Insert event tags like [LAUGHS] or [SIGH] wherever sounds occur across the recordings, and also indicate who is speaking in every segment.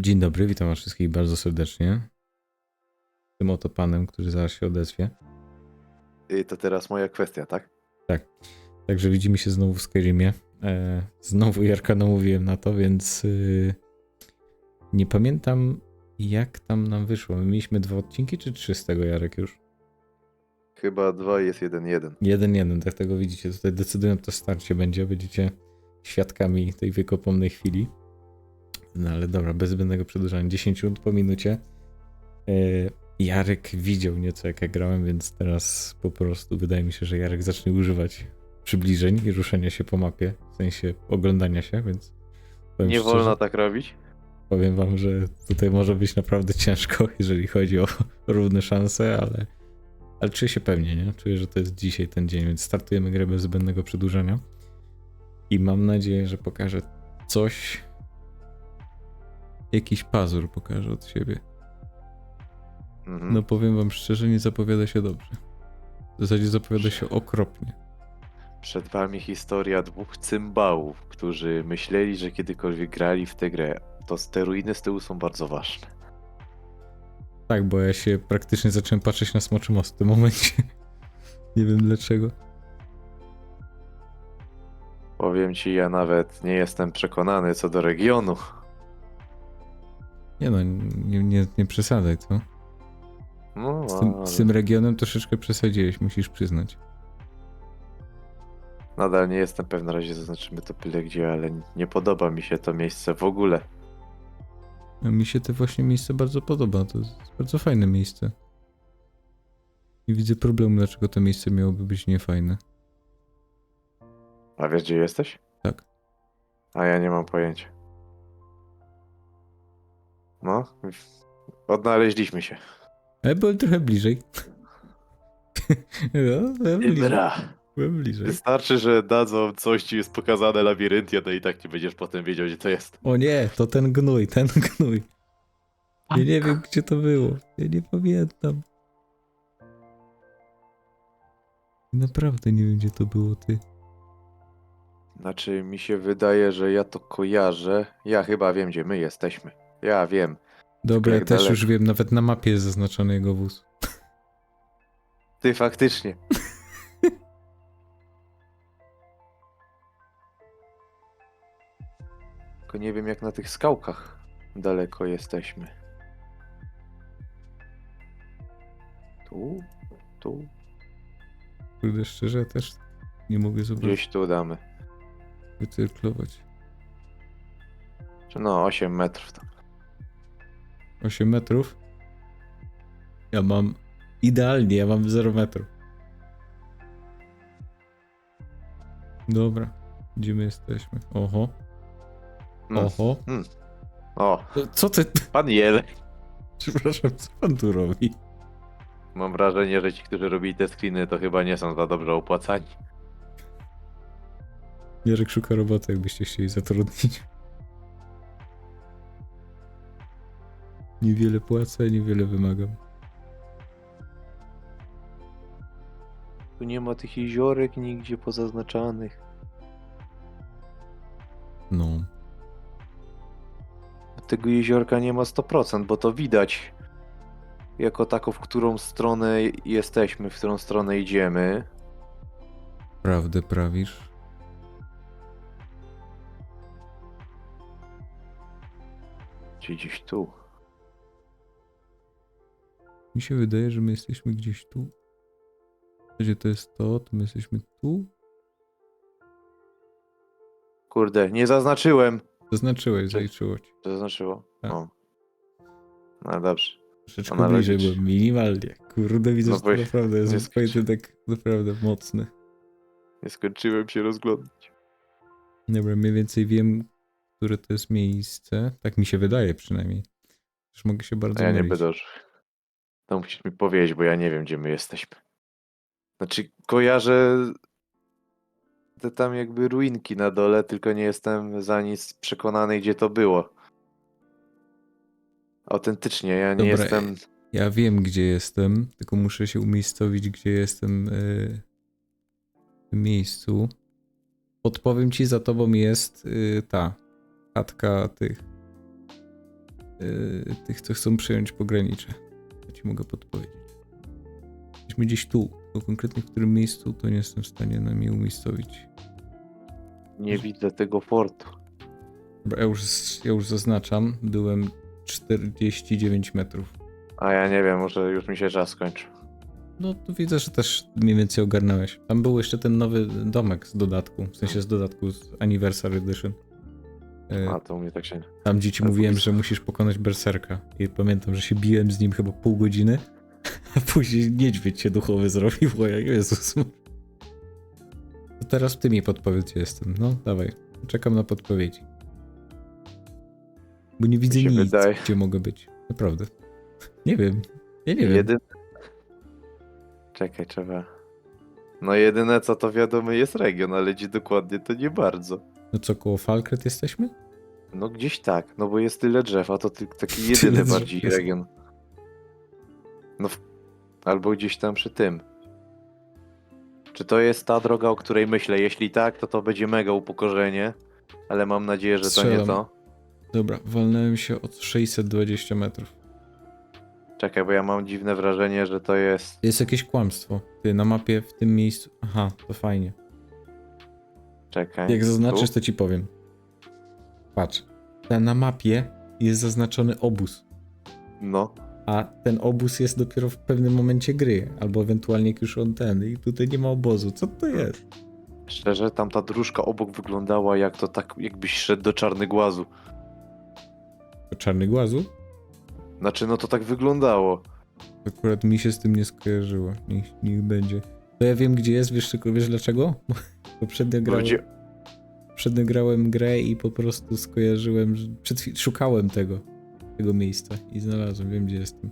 Speaker 1: Dzień dobry, witam was wszystkich bardzo serdecznie. Tym oto panem, który zaraz się odezwie.
Speaker 2: I to teraz moja kwestia, tak?
Speaker 1: Także widzimy się znowu w Skyrimie. E, znowu Jarka namówiłem na to, więc y, nie pamiętam jak tam nam wyszło. My mieliśmy dwa odcinki czy trzy z tego Jarek już?
Speaker 2: Chyba dwa jest jeden jeden.
Speaker 1: Jeden, jeden, tak tego widzicie. Tutaj decydują to starcie będzie. Będziecie świadkami tej wykopomnej chwili. No ale dobra, bez zbędnego przedłużania. 10 minut po minucie. E, Jarek widział nieco jak ja grałem, więc teraz po prostu wydaje mi się, że Jarek zacznie używać przybliżeń i ruszenia się po mapie, w sensie oglądania się, więc
Speaker 2: Nie
Speaker 1: szczerze,
Speaker 2: wolno tak robić?
Speaker 1: powiem wam, że tutaj może być naprawdę ciężko, [LAUGHS] jeżeli chodzi o równe szanse, ale, ale czuję się pewnie, nie? Czuję, że to jest dzisiaj ten dzień, więc startujemy grę bez zbędnego przedłużenia i mam nadzieję, że pokażę coś, jakiś pazur pokażę od siebie.
Speaker 2: Mhm.
Speaker 1: No powiem wam szczerze, nie zapowiada się dobrze. W zasadzie zapowiada się okropnie.
Speaker 2: Przed wami historia dwóch cymbałów, którzy myśleli, że kiedykolwiek grali w tę grę. To te ruiny z tyłu są bardzo ważne.
Speaker 1: Tak, bo ja się praktycznie zacząłem patrzeć na Smoczy Most w tym momencie. [LAUGHS] nie wiem dlaczego.
Speaker 2: Powiem ci, ja nawet nie jestem przekonany co do regionu.
Speaker 1: Nie no, nie, nie, nie przesadzaj, co?
Speaker 2: No,
Speaker 1: Z tym, z tym regionem troszeczkę przesadziłeś, musisz przyznać.
Speaker 2: nadal nie jestem pewien, na razie zaznaczymy to byle gdzie, ale nie podoba mi się to miejsce w ogóle.
Speaker 1: A mi się to właśnie miejsce bardzo podoba, to jest bardzo fajne miejsce. Nie widzę problemu, dlaczego to miejsce miałoby być niefajne.
Speaker 2: A wiesz gdzie jesteś?
Speaker 1: Tak.
Speaker 2: A ja nie mam pojęcia. No, odnaleźliśmy się.
Speaker 1: Ale byłem trochę bliżej. no, byłem bliżej. Byłem bliżej.
Speaker 2: Wystarczy, że dadzą coś, ci jest pokazane labiryntia, no i tak nie będziesz potem wiedział, gdzie to jest.
Speaker 1: O nie, to ten gnój, ten gnój. Ja nie wiem, gdzie to było. Ja nie pamiętam. Naprawdę nie wiem, gdzie to było, ty.
Speaker 2: Znaczy, mi się wydaje, że ja to kojarzę. Ja chyba wiem, gdzie my jesteśmy. Ja wiem.
Speaker 1: Dobra, ja też
Speaker 2: daleko.
Speaker 1: już wiem, nawet na mapie jest zaznaczony jego wóz.
Speaker 2: Ty faktycznie. [LAUGHS] Tylko nie wiem, jak na tych skałkach daleko jesteśmy. Tu? Tu?
Speaker 1: Kurde, szczerze, też nie mogę zobaczyć,
Speaker 2: Gdzieś tu damy.
Speaker 1: wycyrklować.
Speaker 2: No, 8 metrów tam.
Speaker 1: 8 metrów. Ja mam idealnie, ja mam 0 metrów. Dobra, gdzie my jesteśmy? Oho,
Speaker 2: Mm.
Speaker 1: oho.
Speaker 2: O,
Speaker 1: Co ty?
Speaker 2: pan Jel.
Speaker 1: Przepraszam, co pan tu robi?
Speaker 2: Mam wrażenie, że ci, którzy robili te screeny, to chyba nie są za dobrze opłacani.
Speaker 1: Jarek szuka roboty, jakbyście chcieli zatrudnić. Niewiele płacę, niewiele wymagam.
Speaker 2: Tu nie ma tych jeziorek nigdzie pozaznaczanych.
Speaker 1: No.
Speaker 2: Tego jeziorka nie ma 100%, bo to widać. Jako taką, w którą stronę jesteśmy, w którą stronę idziemy.
Speaker 1: Prawdę prawisz?
Speaker 2: Czy gdzieś tu.
Speaker 1: Mi się wydaje, że my jesteśmy gdzieś tu. Gdzie to jest to, to my jesteśmy tu?
Speaker 2: Kurde, nie zaznaczyłem.
Speaker 1: Zaznaczyłeś, zaliczyło ci.
Speaker 2: Zaznaczyło.
Speaker 1: Tak.
Speaker 2: No dobrze.
Speaker 1: Troszeczkę
Speaker 2: Analogicznie.
Speaker 1: bliżej byłem, minimalnie. Kurde, widzę,
Speaker 2: No
Speaker 1: że to naprawdę
Speaker 2: nie
Speaker 1: jest
Speaker 2: skryć.
Speaker 1: pojedynek naprawdę mocny.
Speaker 2: Nie skończyłem się rozglądać.
Speaker 1: Dobra, mniej więcej wiem, które to jest miejsce. Tak mi się wydaje przynajmniej. Też mogę się bardzo
Speaker 2: A ja nie
Speaker 1: mylić.
Speaker 2: będę już. To musisz mi powiedzieć, bo ja nie wiem, gdzie my jesteśmy. Znaczy, kojarzę te tam jakby ruinki na dole, tylko nie jestem za nic przekonany, gdzie to było. Autentycznie, ja nie
Speaker 1: Dobra,
Speaker 2: jestem.
Speaker 1: Ja wiem, gdzie jestem, tylko muszę się umiejscowić, gdzie jestem yy, w tym miejscu. Podpowiem ci, za tobą jest yy, ta chatka tych yy, tych, co chcą przejąć pogranicze. To ci mogę podpowiedzieć. Jesteśmy gdzieś tu, tylko konkretnie w którym miejscu, to nie jestem w stanie na mnie umiejscowić.
Speaker 2: Nie widzę tego fortu.
Speaker 1: Dobra, ja już, ja już zaznaczam, byłem 49 metrów.
Speaker 2: A ja nie wiem, może już mi się czas skończył.
Speaker 1: No to widzę, że też mniej więcej ogarnąłeś. Tam był jeszcze ten nowy domek z dodatku, w sensie z dodatku z Anniversary Edition. Yy,
Speaker 2: A to u mnie tak się.
Speaker 1: Tam gdzie ci
Speaker 2: Ale
Speaker 1: mówiłem, że musisz pokonać berserka. I pamiętam, że się biłem z nim chyba pół godziny, [LAUGHS] a później niedźwiedź się duchowy zrobił, bo ja Jezus. To teraz ty mi podpowiedz, gdzie jestem. No, dawaj. Czekam na podpowiedzi. Bo nie widzę nic,
Speaker 2: wydaje-
Speaker 1: gdzie mogę być. Naprawdę. Nie wiem. Ja nie wiem.
Speaker 2: Jedyne... Czekaj, trzeba. No jedyne co to wiadomo jest region, ale gdzie dokładnie to nie bardzo.
Speaker 1: No co, koło Falkret jesteśmy?
Speaker 2: No gdzieś tak, no bo jest tyle drzew, a to ty, taki jedyny bardziej
Speaker 1: jest.
Speaker 2: region. No w... albo gdzieś tam przy tym. Czy to jest ta droga, o której myślę? Jeśli tak, to to będzie mega upokorzenie, ale mam nadzieję, że to nie
Speaker 1: Strzelam.
Speaker 2: to.
Speaker 1: Dobra, walnąłem się od 620 metrów.
Speaker 2: Czekaj, bo ja mam dziwne wrażenie, że to jest...
Speaker 1: Jest jakieś kłamstwo. Ty, na mapie w tym miejscu... Aha, to fajnie.
Speaker 2: Czekaj.
Speaker 1: Jak zaznaczysz,
Speaker 2: tu?
Speaker 1: to ci powiem. Patrz. Ta na mapie jest zaznaczony obóz,
Speaker 2: No.
Speaker 1: a ten obóz jest dopiero w pewnym momencie gry, albo ewentualnie już on ten i tutaj nie ma obozu. Co to jest?
Speaker 2: Szczerze, tamta dróżka obok wyglądała jak to tak, jakbyś szedł do czarny głazu.
Speaker 1: To czarny głazu?
Speaker 2: Znaczy, no to tak wyglądało.
Speaker 1: Akurat mi się z tym nie skojarzyło. Niech, niech będzie. To ja wiem gdzie jest, wiesz, tylko wiesz dlaczego? [LAUGHS] Poprzednio grałem,
Speaker 2: Ludzie,
Speaker 1: poprzednio grałem grę i po prostu skojarzyłem, że przed szukałem tego, tego miejsca i znalazłem, wiem gdzie jestem.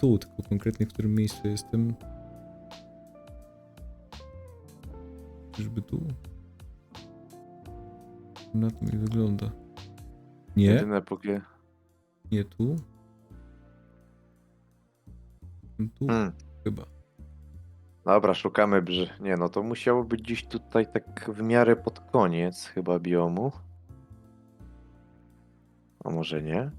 Speaker 1: Tu, tylko konkretnie w którym miejscu jestem. Czyżby tu? Na to mi wygląda. Nie,
Speaker 2: jedyne póki...
Speaker 1: nie tu. Tu
Speaker 2: Hmm.
Speaker 1: chyba.
Speaker 2: Dobra, szukamy brzy. Nie no, to musiało być gdzieś tutaj tak w miarę pod koniec chyba biomu. A może nie?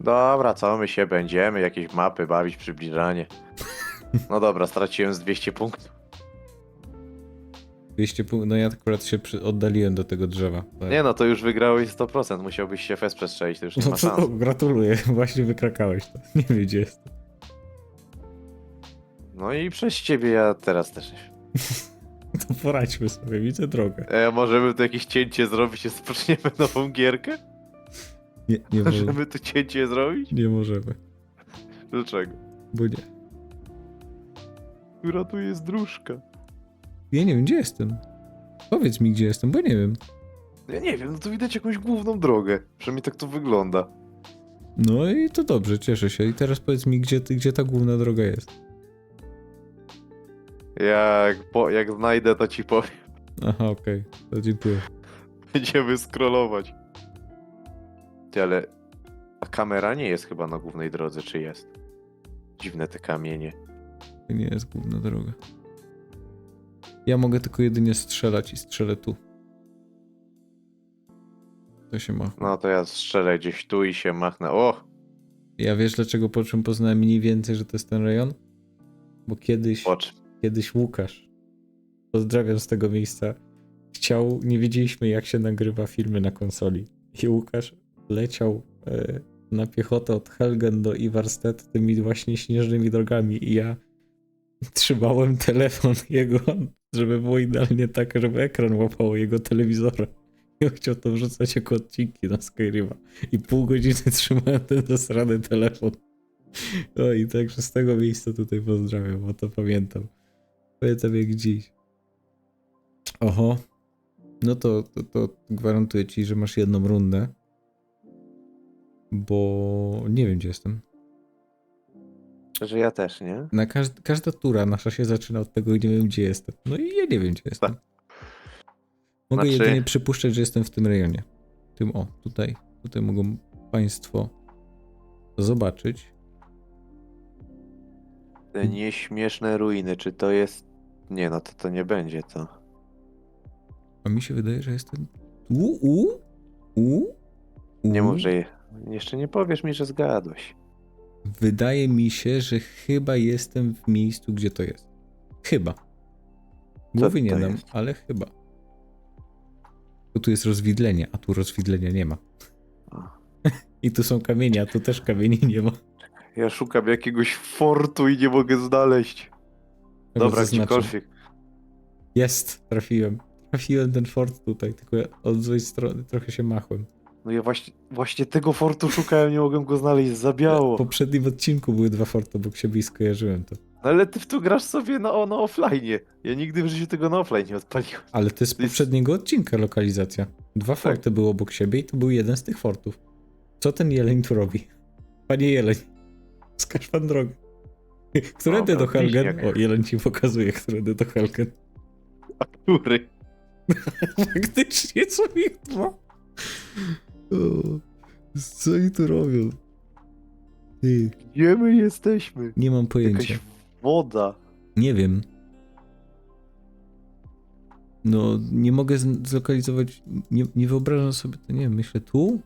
Speaker 2: Dobra, co my się będziemy? Jakieś mapy bawić, przybliżanie. No dobra, straciłem z 200 punktów.
Speaker 1: 200 punktów. No ja akurat się przy... oddaliłem do tego drzewa. Tak.
Speaker 2: Nie no, to już wygrałeś 100%. Musiałbyś się fest przestrzelić, to już nie
Speaker 1: No
Speaker 2: ma szans.
Speaker 1: gratuluję, [LAUGHS] właśnie wykrakałeś to. Nie wiem gdzie jest.
Speaker 2: No i przez ciebie ja teraz też. [LAUGHS]
Speaker 1: To poradźmy sobie, widzę drogę.
Speaker 2: E, możemy tu jakieś cięcie zrobić i zaczniemy [LAUGHS] nową gierkę?
Speaker 1: Nie, nie, możemy.
Speaker 2: Możemy tu cięcie zrobić?
Speaker 1: nie możemy,
Speaker 2: Dlaczego?
Speaker 1: bo nie.
Speaker 2: Która tu jest dróżka?
Speaker 1: Ja nie wiem gdzie jestem. Powiedz mi gdzie jestem, bo nie wiem.
Speaker 2: Ja nie wiem, no tu widać jakąś główną drogę. Przynajmniej tak to wygląda.
Speaker 1: No i to dobrze, cieszę się. I teraz powiedz mi gdzie, gdzie ta główna droga jest.
Speaker 2: Jak, po, jak znajdę, to ci powiem.
Speaker 1: Aha, okej, to dziękuję.
Speaker 2: Będziemy scrollować. Ty, ale... A kamera nie jest chyba na głównej drodze, czy jest? Dziwne te kamienie.
Speaker 1: To nie jest główna droga. Ja mogę tylko jedynie strzelać i strzelę tu. To się ma.
Speaker 2: No to ja strzelę gdzieś tu i się machnę. O!
Speaker 1: Ja wiesz dlaczego po czym poznałem mniej więcej, że to jest ten rejon? Bo kiedyś,
Speaker 2: Pocz.
Speaker 1: kiedyś Łukasz, pozdrawiam z tego miejsca, chciał, nie wiedzieliśmy jak się nagrywa filmy na konsoli. I Łukasz leciał e, na piechotę od Helgen do Ivarstedt tymi właśnie śnieżnymi drogami i ja trzymałem telefon [LAUGHS] jego, żeby było idealnie tak, żeby ekran łapało jego telewizora. I on chciał to wrzucać jako odcinki na Skyrima. I pół godziny [LAUGHS] trzymałem ten zasrany telefon. No i także z tego miejsca tutaj pozdrawiam, bo to pamiętam. Pamiętam jak dziś. Oho. No to, to, to gwarantuję ci, że masz jedną rundę. Bo nie wiem gdzie jestem.
Speaker 2: Że ja też, nie?
Speaker 1: Na każ każda tura nasza się zaczyna od tego, nie wiem gdzie jestem. No i ja nie wiem gdzie jestem. Mogę
Speaker 2: Znaczy-
Speaker 1: jedynie przypuszczać, że jestem w tym rejonie. Tym o, tutaj. Tutaj mogą Państwo zobaczyć.
Speaker 2: Te nieśmieszne ruiny, czy to jest... Nie no, to to nie będzie to.
Speaker 1: A mi się wydaje, że jestem tu, u, u, u.
Speaker 2: Nie mów, że je- jeszcze nie powiesz mi, że zgadłeś.
Speaker 1: Wydaje mi się, że chyba jestem w miejscu, gdzie to jest. Chyba. Głowy nie dam,
Speaker 2: jest?
Speaker 1: ale chyba. Bo tu jest rozwidlenie, a tu rozwidlenia nie ma. [LAUGHS] I tu są kamienie, a tu też kamieni nie ma.
Speaker 2: Ja szukam jakiegoś fortu i nie mogę znaleźć.
Speaker 1: Tego
Speaker 2: Dobra, gdziekolwiek.
Speaker 1: Jest, trafiłem. Trafiłem ten fort tutaj, tylko od złej strony trochę się machłem.
Speaker 2: No ja właśnie, właśnie tego fortu szukałem, nie mogłem go znaleźć, za biało.
Speaker 1: W poprzednim odcinku były dwa forty obok siebie i skojarzyłem to.
Speaker 2: No ale ty w to grasz sobie na, na offline. Ja nigdy w życiu tego na offline nie odpaliłem.
Speaker 1: Ale to jest z
Speaker 2: jest-
Speaker 1: poprzedniego odcinka lokalizacja. Dwa
Speaker 2: Tak.
Speaker 1: forty były obok siebie i to był jeden z tych fortów. Co ten jeleń tu robi? Panie jeleń, wskaż pan drogę. [LAUGHS] Którędy
Speaker 2: Dobra,
Speaker 1: do Helgen?
Speaker 2: bliźniak.
Speaker 1: O, jeleń ci pokazuje, którędy do Helgen.
Speaker 2: A który? [LAUGHS]
Speaker 1: Faktycznie, co ich dwa? O, co oni tu robią? Ty,
Speaker 2: Gdzie my jesteśmy?
Speaker 1: nie mam pojęcia.
Speaker 2: Jakaś woda.
Speaker 1: Nie wiem. No, nie mogę z- zlokalizować. Nie, nie wyobrażam sobie, to nie wiem, myślę tu?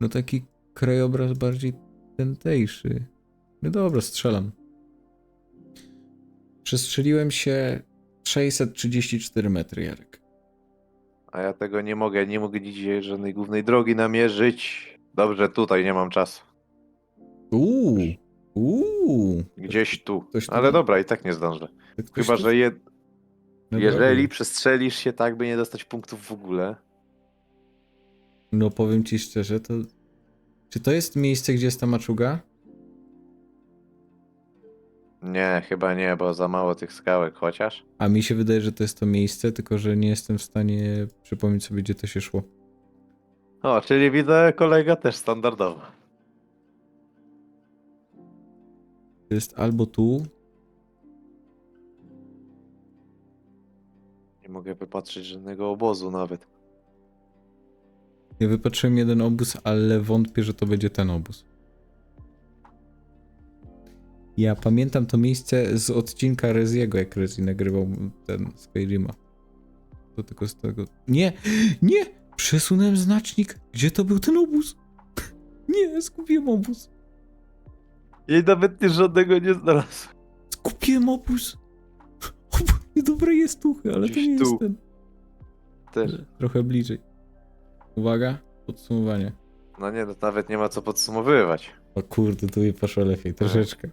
Speaker 1: No taki krajobraz bardziej tętejszy. No dobra, strzelam. Przestrzeliłem się 634 metry, Jarek.
Speaker 2: A ja tego nie mogę, nie mogę dzisiaj żadnej głównej drogi namierzyć. Dobrze, tutaj nie mam czasu.
Speaker 1: Uuu, uuu.
Speaker 2: Gdzieś tu.
Speaker 1: Ktoś
Speaker 2: Ale dobra, i tak nie zdążę.
Speaker 1: Ktoś
Speaker 2: Chyba,
Speaker 1: tu-
Speaker 2: że je,
Speaker 1: No
Speaker 2: jeżeli
Speaker 1: dobra.
Speaker 2: przestrzelisz się tak, by nie dostać punktów w ogóle.
Speaker 1: No powiem ci szczerze, to... Czy to jest miejsce, gdzie jest ta maczuga?
Speaker 2: Nie, chyba nie, bo za mało tych skałek chociaż.
Speaker 1: A mi się wydaje, że to jest to miejsce, tylko że nie jestem w stanie przypomnieć sobie, gdzie to się szło.
Speaker 2: O, czyli widzę kolega też standardowo.
Speaker 1: To jest albo tu,
Speaker 2: Nie mogę wypatrzeć żadnego obozu nawet.
Speaker 1: ja wypatrzyłem jeden obóz, ale wątpię, że to będzie ten obóz. Ja pamiętam to miejsce z odcinka Reziego, jak Rezi nagrywał ten Skyrima. To tylko z tego... Nie! Nie! Przesunąłem znacznik! Gdzie to był ten obóz? [LAUGHS] Nie, zgubiłem obóz.
Speaker 2: I nawet nie żadnego nie znalazłem.
Speaker 1: Zgubiłem obóz. [LAUGHS] Dobre jest tuchy, ale to
Speaker 2: Gdzieś
Speaker 1: nie
Speaker 2: tu.
Speaker 1: jest ten.
Speaker 2: Też.
Speaker 1: Trochę bliżej. Uwaga, podsumowanie.
Speaker 2: No nie, no nawet nie ma co podsumowywać.
Speaker 1: O kurde, tu mi poszło lepiej, troszeczkę.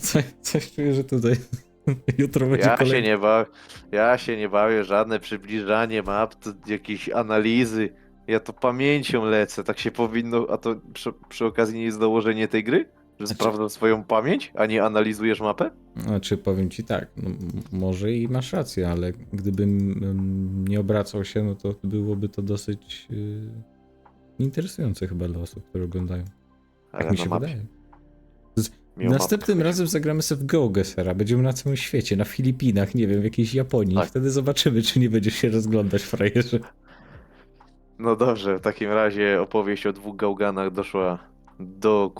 Speaker 1: Co, coś czuję, że tutaj [LAUGHS] jutro będzie
Speaker 2: Ja
Speaker 1: kolejny.
Speaker 2: się nie bawię, ja się nie bawię, żadne przybliżanie map, jakieś analizy. Ja to pamięcią lecę, tak się powinno, a to przy, przy okazji nie jest dołożenie tej gry? Że
Speaker 1: Znaczy-
Speaker 2: sprawdzam swoją pamięć, a nie analizujesz mapę?
Speaker 1: Znaczy, powiem ci tak, no, może i masz rację, ale gdybym nie obracał się, no to byłoby to dosyć y, interesujące chyba dla osób, które oglądają.
Speaker 2: Ale
Speaker 1: Tak mi
Speaker 2: na
Speaker 1: się
Speaker 2: mapie.
Speaker 1: wydaje. Następnym
Speaker 2: chodzi.
Speaker 1: razem zagramy sobie w GeoGuessera. Będziemy na całym świecie, na Filipinach, nie wiem, w jakiejś Japonii.
Speaker 2: Tak.
Speaker 1: Wtedy zobaczymy, czy nie będziesz się rozglądać, frajerze.
Speaker 2: No dobrze, w takim razie opowieść o dwóch gałganach doszła do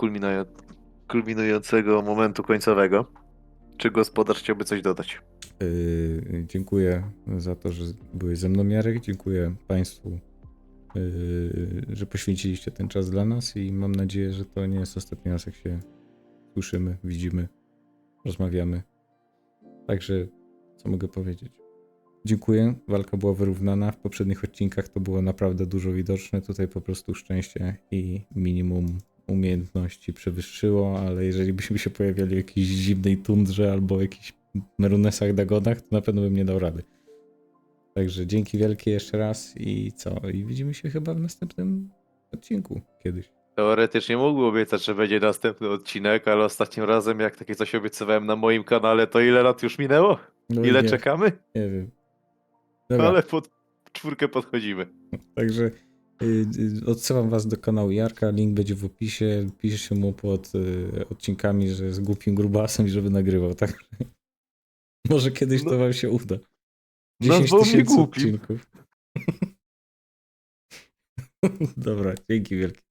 Speaker 2: kulminującego momentu końcowego. Czy gospodarz chciałby coś dodać?
Speaker 1: Yy, dziękuję za to, że byłeś ze mną, Jarek. Dziękuję Państwu, yy, że poświęciliście ten czas dla nas i mam nadzieję, że to nie jest ostatni raz, jak się słyszymy, widzimy, rozmawiamy. Także, co mogę powiedzieć? Dziękuję. Walka była wyrównana. W poprzednich odcinkach to było naprawdę dużo widoczne. Tutaj po prostu szczęście i minimum umiejętności przewyższyło, ale jeżeli byśmy się pojawiali w jakiejś zimnej tundrze albo jakichś merunesach, dagonach, to na pewno bym nie dał rady. Także dzięki wielkie jeszcze raz i co? I widzimy się chyba w następnym odcinku kiedyś.
Speaker 2: Teoretycznie mógł obiecać, że będzie następny odcinek, ale ostatnim razem, jak takie coś obiecywałem na moim kanale, to ile lat już minęło?
Speaker 1: No
Speaker 2: Ile
Speaker 1: nie,
Speaker 2: czekamy?
Speaker 1: Nie wiem. Dobra,
Speaker 2: Ale pod czwórkę podchodzimy.
Speaker 1: także y, y, odsyłam was do kanału Jarka, link będzie w opisie. Piszcie mu pod y, odcinkami, że jest głupim grubasem i żeby nagrywał, tak? [LAUGHS] Może kiedyś
Speaker 2: No-
Speaker 1: to wam się uda. 10
Speaker 2: Nazwał mnie
Speaker 1: tysięcy odcinków. [LAUGHS] Dobra, dzięki wielkie.